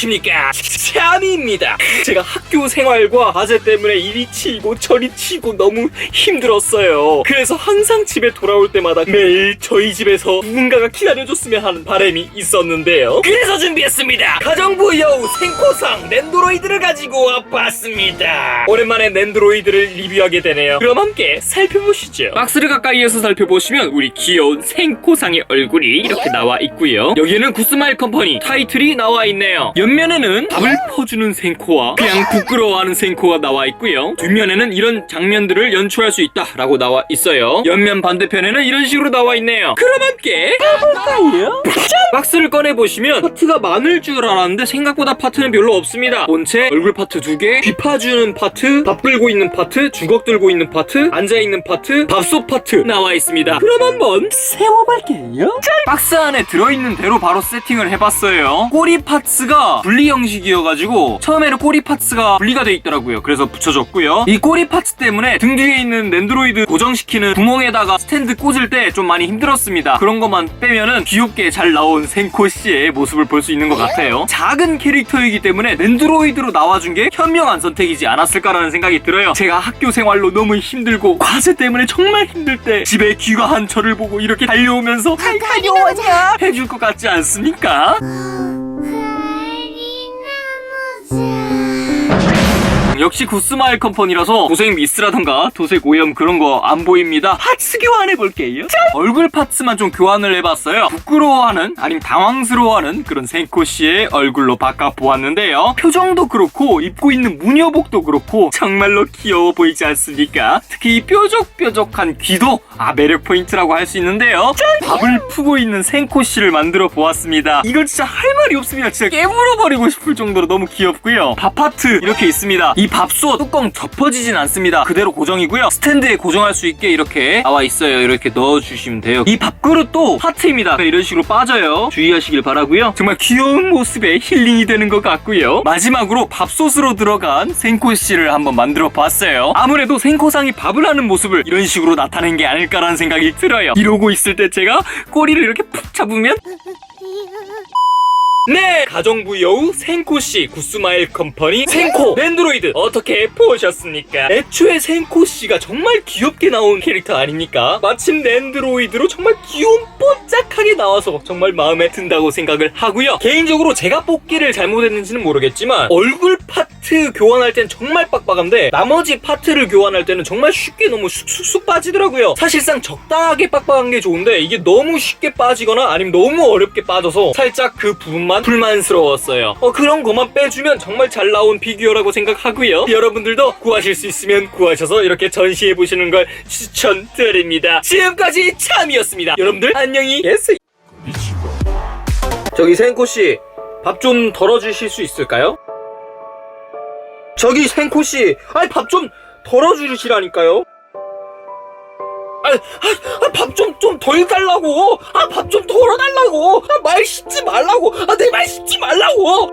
안녕하십니까? 샤미입니다. 제가 학교 생활과 과제 때문에 이리 치이고 저리 치고 너무 힘들었어요. 그래서 항상 집에 돌아올 때마다 매일 저희 집에서 누군가가 기다려줬으면 하는 바람이 있었는데요. 그래서 준비했습니다. 가정부 여우 생코상 랜드로이드를 가지고 와봤습니다. 오랜만에 랜드로이드를 리뷰하게 되네요. 그럼 함께 살펴보시죠. 박스를 가까이에서 살펴보시면 우리 귀여운 생코상의 얼굴이 이렇게 나와 있고요. 여기에는 구스마일 컴퍼니 타이틀이 나와 있네요 옆면에는 밥을 퍼주는 생코와 그냥 부끄러워하는 생코가 나와 있고요. 뒷면에는 이런 장면들을 연출할 수 있다라고 나와 있어요. 옆면 반대편에는 이런 식으로 나와 있네요. 그럼 함께 가볼까요? 박스를 꺼내보시면 파트가 많을 줄 알았는데 생각보다 파트는 별로 없습니다. 본체 얼굴 파트 두개 귀 파주는 파트 밥 들고 있는 파트 주걱 들고 있는 파트 앉아있는 파트 밥솥 파트 나와 있습니다. 그럼 한번 세워볼게요. 짠! 박스 안에 들어있는 대로 바로 세팅을 해봤어요. 꼬리 파츠가 분리 형식이어가지고 처음에는 꼬리 파츠가 분리가 돼 있더라고요. 그래서 붙여줬고요. 이 꼬리 파츠 때문에 등 뒤에 있는 랜드로이드 고정시키는 구멍에다가 스탠드 꽂을 때 좀 많이 힘들었습니다. 그런 것만 빼면은 귀엽게 잘 나온 생코 씨의 모습을 볼 수 있는 것 같아요. 작은 캐릭터이기 때문에 랜드로이드로 나와준 게 현명한 선택이지 않았을까라는 생각이 들어요. 제가 학교 생활로 너무 힘들고 과제 때문에 정말 힘들 때 집에 귀가한 저를 보고 이렇게 달려오면서 잘 다녀왔냐 해줄 것 같지 않습니까? 역시 구스마일 컴퍼니라서 도색 미스라던가 도색 오염 그런 거 안 보입니다. 파츠 교환해 볼게요. 짠! 얼굴 파츠만 좀 교환을 해봤어요. 부끄러워하는 아니면 당황스러워하는 그런 생코 씨의 얼굴로 바꿔 보았는데요. 표정도 그렇고 입고 있는 무녀복도 그렇고 정말로 귀여워 보이지 않습니까? 특히 이 뾰족뾰족한 귀도 아 매력 포인트라고 할 수 있는데요. 짠! 밥을 푸고 있는 생코 씨를 만들어 보았습니다. 이건 진짜 할 말이 없습니다. 진짜 깨물어 버리고 싶을 정도로 너무 귀엽고요. 밥 파트 이렇게 있습니다. 이 밥솥 뚜껑 접어지진 않습니다. 그대로 고정이고요. 스탠드에 고정할 수 있게 이렇게 나와 있어요. 이렇게 넣어주시면 돼요. 이 밥그릇도 하트입니다. 이런 식으로 빠져요. 주의하시길 바라고요. 정말 귀여운 모습에 힐링이 되는 것 같고요. 마지막으로 밥솥으로 들어간 생코 씨를 한번 만들어 봤어요. 아무래도 생코상이 밥을 하는 모습을 이런 식으로 나타낸 게 아닐까라는 생각이 들어요. 이러고 있을 때 제가 꼬리를 이렇게 푹 잡으면 네 가정부 여우 생코씨 구스마일 컴퍼니 생코 랜드로이드 어떻게 보셨습니까? 애초에 생코씨가 정말 귀엽게 나온 캐릭터 아닙니까? 마침 랜드로이드로 정말 귀여운 뽀짝하게 나와서 정말 마음에 든다고 생각을 하고요. 개인적으로 제가 뽑기를 잘못했는지는 모르겠지만 얼굴 파트 교환할 땐 정말 빡빡한데 나머지 파트를 교환할 때는 정말 쉽게 너무 쑥쑥 빠지더라고요. 사실상 적당하게 빡빡한 게 좋은데 이게 너무 쉽게 빠지거나 아니면 너무 어렵게 빠져서 살짝 그 부분만 불만스러웠어요. 어, 그런 것만 빼주면 정말 잘 나온 피규어라고 생각하고요. 여러분들도 구하실 수 있으면 구하셔서 이렇게 전시해 보시는 걸 추천드립니다. 지금까지 참이었습니다. 여러분들 안녕히 계세요 저기 생코씨 밥 좀 덜어주실 수 있을까요? 저기 생코씨 아니 밥좀 덜어주시라니까요. 아, 밥 좀 좀 덜 달라고. 아 밥 좀 덜어달라고. 아, 말 씹지 말라고. 아 내 말 씹지 말라고